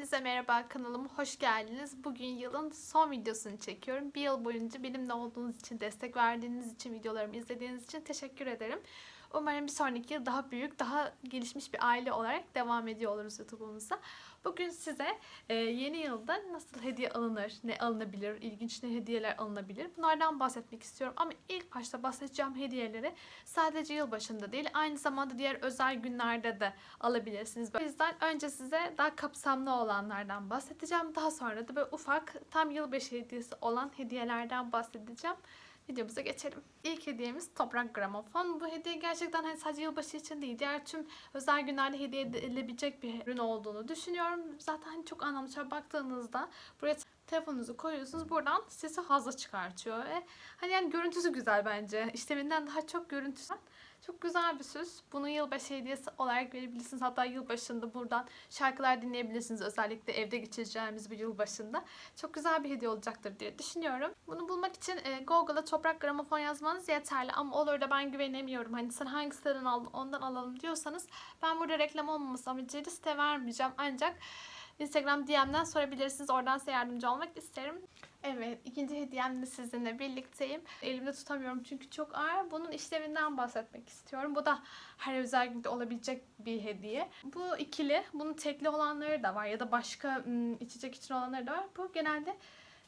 Hepinize merhaba kanalıma hoş geldiniz. Bugün yılın son videosunu çekiyorum. Bir yıl boyunca benimle olduğunuz için, destek verdiğiniz için, videolarımı izlediğiniz için teşekkür ederim. Umarım bir sonraki yıl daha büyük, daha gelişmiş bir aile olarak devam ediyor oluruz YouTube'umuza. Bugün size e, yeni yılda nasıl hediye alınır, ne alınabilir, ilginç ne hediyeler alınabilir bunlardan bahsetmek istiyorum. Ama ilk başta bahsedeceğim hediyeleri sadece yılbaşında değil aynı zamanda diğer özel günlerde de alabilirsiniz. O yüzden önce size daha kapsamlı olanlardan bahsedeceğim. Daha sonra da böyle ufak tam yılbaşı hediyesi olan hediyelerden bahsedeceğim. Videomuza geçelim. İlk hediyemiz toprak gramofon. Bu hediye gerçekten hani sadece yılbaşı için değil, diğer tüm özel günlerde hediye edilebilecek bir ürün olduğunu düşünüyorum. Zaten hani çok anlamlı. Baktığınızda buraya telefonunuzu koyuyorsunuz. Buradan sesi fazla çıkartıyor ve hani yani görüntüsü güzel bence. İşleminden daha çok görüntüsü. Çok güzel bir süs. Bunu yılbaşı hediyesi olarak verebilirsiniz. Hatta yılbaşında buradan şarkılar dinleyebilirsiniz. Özellikle evde geçireceğimiz bir yılbaşında. Çok güzel bir hediye olacaktır diye düşünüyorum. Bunu bulmak için e, Google'a toprak gramofon yazmanız yeterli. Ama olur da ben güvenemiyorum. Hani sen hangi siteden aldın ondan alalım diyorsanız ben burada reklam olmaması amacıyla site vermeyeceğim. Ancak Instagram DM'den sorabilirsiniz. Oradan size yardımcı olmak isterim. Evet, ikinci hediyemle sizinle birlikteyim. Elimde tutamıyorum çünkü çok ağır. Bunun işlevinden bahsetmek istiyorum. Bu da her özel günde olabilecek bir hediye. Bu ikili, bunun tekli olanları da var ya da başka içecek için olanları da var. Bu genelde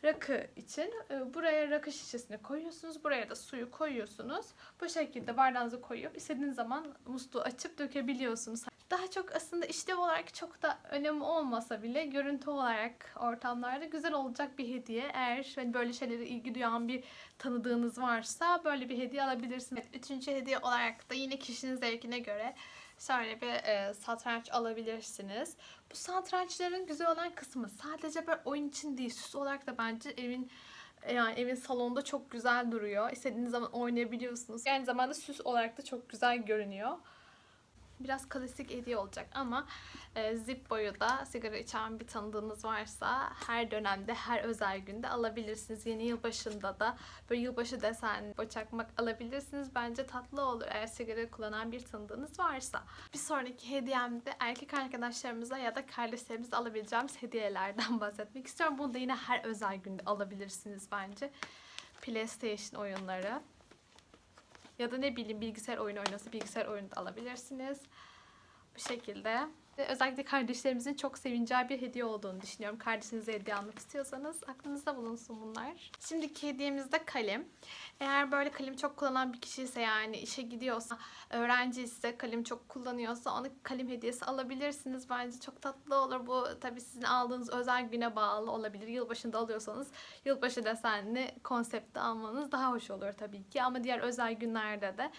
rakı için. Buraya rakı şişesini koyuyorsunuz. Buraya da suyu koyuyorsunuz. Bu şekilde bardağınızı koyup istediğiniz zaman musluğu açıp dökebiliyorsunuz. Daha çok aslında işlev olarak çok da önemi olmasa bile görüntü olarak ortamlarda güzel olacak bir hediye. Eğer böyle şeylere ilgi duyan bir tanıdığınız varsa böyle bir hediye alabilirsiniz. Üçüncü hediye olarak da yine kişinin zevkine göre şöyle bir e, satranç alabilirsiniz. Bu satrançların güzel olan kısmı sadece böyle oyun için değil, süs olarak da bence evin yani evin salonunda çok güzel duruyor. İstediğiniz zaman oynayabiliyorsunuz. Aynı zamanda süs olarak da çok güzel görünüyor. Biraz klasik hediye olacak ama e, Zippo'yu da sigara içen bir tanıdığınız varsa her dönemde, her özel günde alabilirsiniz. Yeni yılbaşında da böyle yılbaşı desen çakmak alabilirsiniz. Bence tatlı olur eğer sigara kullanan bir tanıdığınız varsa. Bir sonraki hediyemde erkek arkadaşlarımıza ya da kardeşlerimize alabileceğimiz hediyelerden bahsetmek istiyorum. Bunu da yine her özel günde alabilirsiniz bence. PlayStation oyunları. Ya da ne bileyim bilgisayar oyunu oynası bilgisayar oyunu da alabilirsiniz. Bu şekilde. Ve Özellikle kardeşlerimizin çok sevineceği bir hediye olduğunu düşünüyorum. Kardeşinize hediye almak istiyorsanız aklınızda bulunsun bunlar. Şimdiki hediyemiz de kalem. Eğer böyle kalem çok kullanan bir kişi ise yani işe gidiyorsa, öğrenci ise kalem çok kullanıyorsa ona kalem hediyesi alabilirsiniz. Bence çok tatlı olur. Bu tabii sizin aldığınız özel güne bağlı olabilir. Yılbaşında alıyorsanız yılbaşı desenli konsepte almanız daha hoş olur tabii ki. Ama diğer özel günlerde de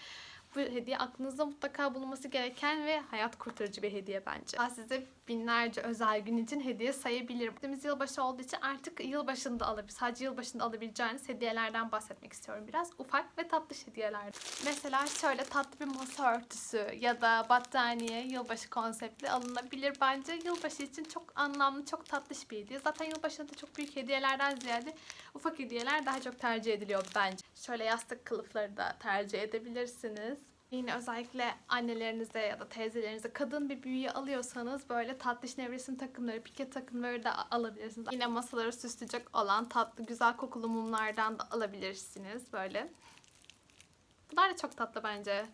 bu hediye aklınızda mutlaka bulunması gereken ve hayat kurtarıcı bir hediye bence. Ben size binlerce özel gün için hediye sayabilirim. Biz yılbaşı olduğu için artık yılbaşında alabilir, sadece yılbaşında alabileceğiniz hediyelerden bahsetmek istiyorum biraz. Ufak ve tatlı hediyeler. Mesela şöyle tatlı bir masa örtüsü ya da battaniye yılbaşı konseptli alınabilir. Bence yılbaşı için çok anlamlı, çok tatlış bir hediye. Zaten yılbaşında çok büyük hediyelerden ziyade ufak hediyeler daha çok tercih ediliyor bence. Şöyle yastık kılıfları da tercih edebilirsiniz. Yine özellikle annelerinize ya da teyzelerinize kadın bir büyüğü alıyorsanız böyle tatlış nevresim takımları, pike takımları da alabilirsiniz. Yine masaları süsleyecek olan tatlı güzel kokulu mumlardan da alabilirsiniz böyle. Bunlar da çok tatlı bence.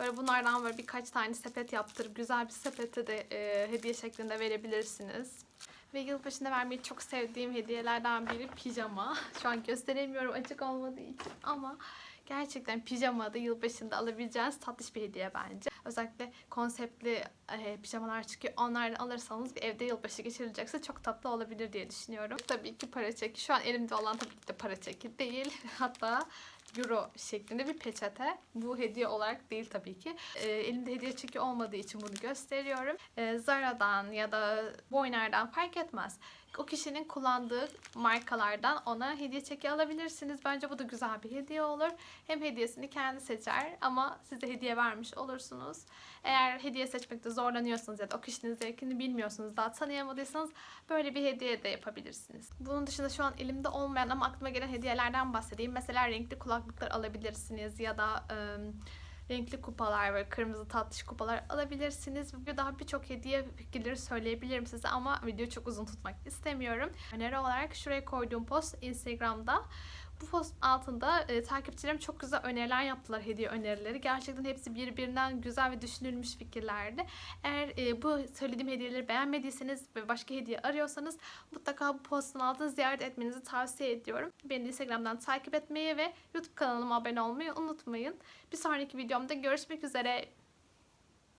Böyle bunlardan böyle birkaç tane sepet yaptırıp güzel bir sepete de e, hediye şeklinde verebilirsiniz. Ve yılbaşında vermeyi çok sevdiğim hediyelerden biri pijama. Şu an gösteremiyorum açık olmadığı için ama gerçekten pijama da yılbaşında alabileceğiniz tatlış bir hediye bence. Özellikle konseptli e, pijamalar çıkıyor. Onlardan alırsanız evde yılbaşı geçirilecekse çok tatlı olabilir diye düşünüyorum. Tabii ki para çeki. Şu an elimde olan tabii ki de para çeki değil. Hatta euro şeklinde bir peçete. Bu hediye olarak değil tabii ki. E, elimde hediye çeki olmadığı için bunu gösteriyorum. E, Zara'dan ya da Boyner'den fark etmez. O kişinin kullandığı markalardan ona hediye çeki alabilirsiniz. Bence bu da güzel bir hediye olur. Hem hediyesini kendi seçer ama size hediye vermiş olursunuz. Eğer hediye seçmekte zorlanıyorsanız ya da o kişinin zevkini bilmiyorsunuz, daha tanıyamadıysanız böyle bir hediye de yapabilirsiniz. Bunun dışında şu an elimde olmayan ama aklıma gelen hediyelerden bahsedeyim. Mesela renkli kulaklıklar alabilirsiniz ya da ıı, renkli kupalar ve kırmızı tatlış kupalar alabilirsiniz. Ve daha birçok hediye fikirleri söyleyebilirim size ama video çok uzun tutmak istemiyorum. Öneri olarak şuraya koyduğum post Instagram'da bu post altında e, takipçilerim çok güzel öneriler yaptılar hediye önerileri. Gerçekten hepsi birbirinden güzel ve düşünülmüş fikirlerdi. Eğer e, bu söylediğim hediyeleri beğenmediyseniz ve başka hediye arıyorsanız mutlaka bu postun altını ziyaret etmenizi tavsiye ediyorum. Beni Instagram'dan takip etmeyi ve YouTube kanalıma abone olmayı unutmayın. Bir sonraki videomda görüşmek üzere.